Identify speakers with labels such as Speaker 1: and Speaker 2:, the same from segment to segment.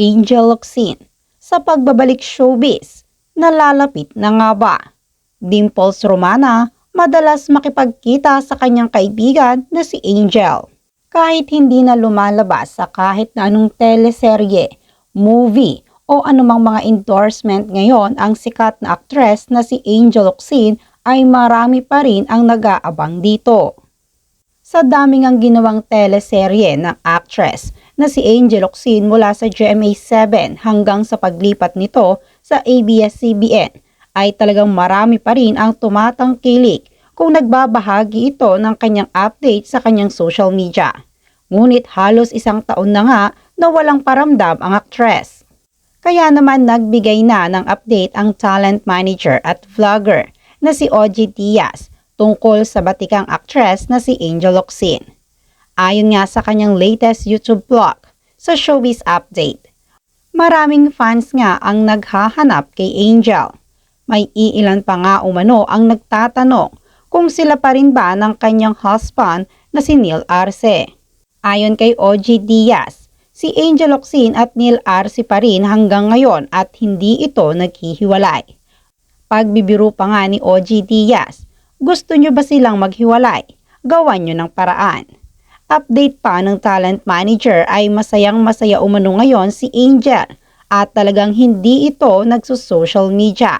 Speaker 1: Angel Locsin sa pagbabalik showbiz. Nalalapit na nga ba? Dimples Romana madalas makipagkita sa kanyang kaibigan na si Angel. Kahit hindi na lumalabas sa kahit na anong teleserye, movie o anumang mga endorsement ngayon ang sikat na aktres na si Angel Locsin ay marami pa rin ang nag-aabang dito. Sa daming ang ginawang teleserye ng actress na si Angel Locsin mula sa GMA7 hanggang sa paglipat nito sa ABS-CBN ay talagang marami pa rin ang tumatangkilik kung nagbabahagi ito ng kanyang update sa kanyang social media. Ngunit halos isang taon na nga na walang paramdam ang actress. Kaya naman nagbigay na ng update ang talent manager at vlogger na si OG Diaz tungkol sa batikang actress na si Angel Locsin. Ayon nga sa kanyang latest YouTube vlog sa Showbiz Update, maraming fans nga ang naghahanap kay Angel. May iilan pa nga umano ang nagtatanong kung sila pa rin ba ng kanyang husband na si Neil Arce. Ayon kay OG Diaz, si Angel Locsin at Neil Arce pa rin hanggang ngayon at hindi ito naghihiwalay. Pagbibiro pa nga ni OG Diaz, gusto nyo ba silang maghiwalay? Gawan nyo ng paraan. Update pa ng talent manager ay masayang masaya umano ngayon si Angel at talagang hindi ito nagsusocial media.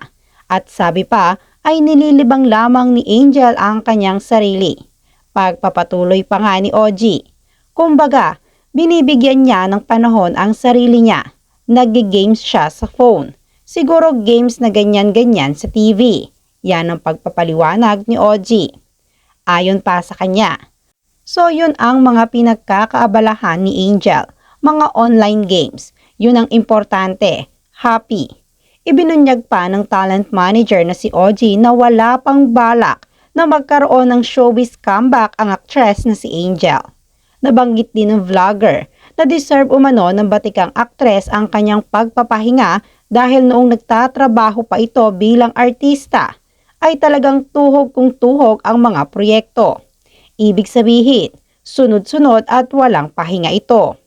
Speaker 1: At sabi pa ay nililibang lamang ni Angel ang kanyang sarili. Pagpapatuloy pa nga ni OG. Kumbaga, binibigyan niya ng panahon ang sarili niya. Nag-games siya sa phone. Siguro games na ganyan-ganyan sa TV. Yan ang pagpapaliwanag ni OG. Ayon pa sa kanya. So yun ang mga pinagkakaabalahan ni Angel. Mga online games. Yun ang importante. Happy. Ibinunyag pa ng talent manager na si OG na wala pang balak na magkaroon ng showbiz comeback ang actress na si Angel. Nabanggit din ng vlogger na deserve umano ng batikang aktres ang kanyang pagpapahinga dahil noong nagtatrabaho pa ito bilang artista ay talagang tuhog kung tuhog ang mga proyekto. Ibig sabihin, sunod-sunod at walang pahinga ito.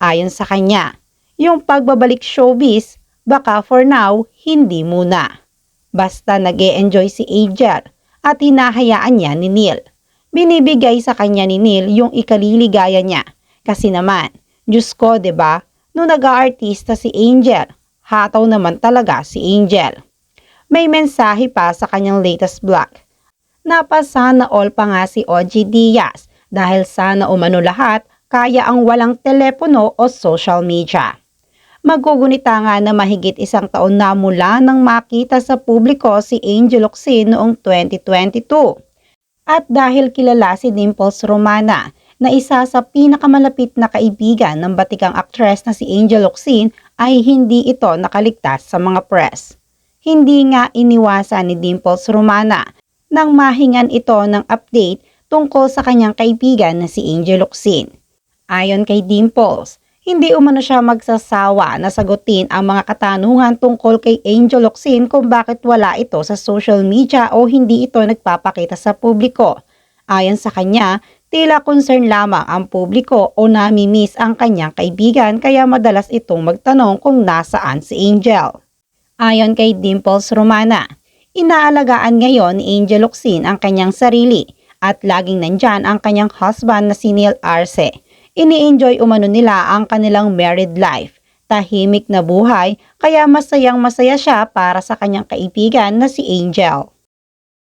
Speaker 1: Ayon sa kanya, yung pagbabalik showbiz baka for now hindi muna. Basta nag enjoy si Angel at hinahayaan niya ni Neil. Binibigay sa kanya ni Neil yung ikaliligaya niya. Kasi naman, Diyos ko, ba diba? Nung nag-aartista si Angel, hataw naman talaga si Angel. May mensahe pa sa kanyang latest vlog. Napasana all pa nga si OG Diaz dahil sana umano lahat kaya ang walang telepono o social media. Magugunita nga na mahigit isang taon na mula nang makita sa publiko si Angel Locsin noong 2022. At dahil kilala si Dimples Romana na isa sa pinakamalapit na kaibigan ng batikang aktres na si Angel Locsin ay hindi ito nakaligtas sa mga press. Hindi nga iniwasan ni Dimples Romana nang mahingan ito ng update tungkol sa kanyang kaibigan na si Angel Locsin. Ayon kay Dimples, hindi umano siya magsasawa na sagutin ang mga katanungan tungkol kay Angel Locsin kung bakit wala ito sa social media o hindi ito nagpapakita sa publiko. Ayon sa kanya, tila concern lamang ang publiko o nami-miss ang kanyang kaibigan kaya madalas itong magtanong kung nasaan si Angel. Ayon kay Dimples Romana, inaalagaan ngayon ni Angel Locsin ang kanyang sarili at laging nandyan ang kanyang husband na si Neil Arce ini-enjoy umano nila ang kanilang married life. Tahimik na buhay, kaya masayang masaya siya para sa kanyang kaibigan na si Angel.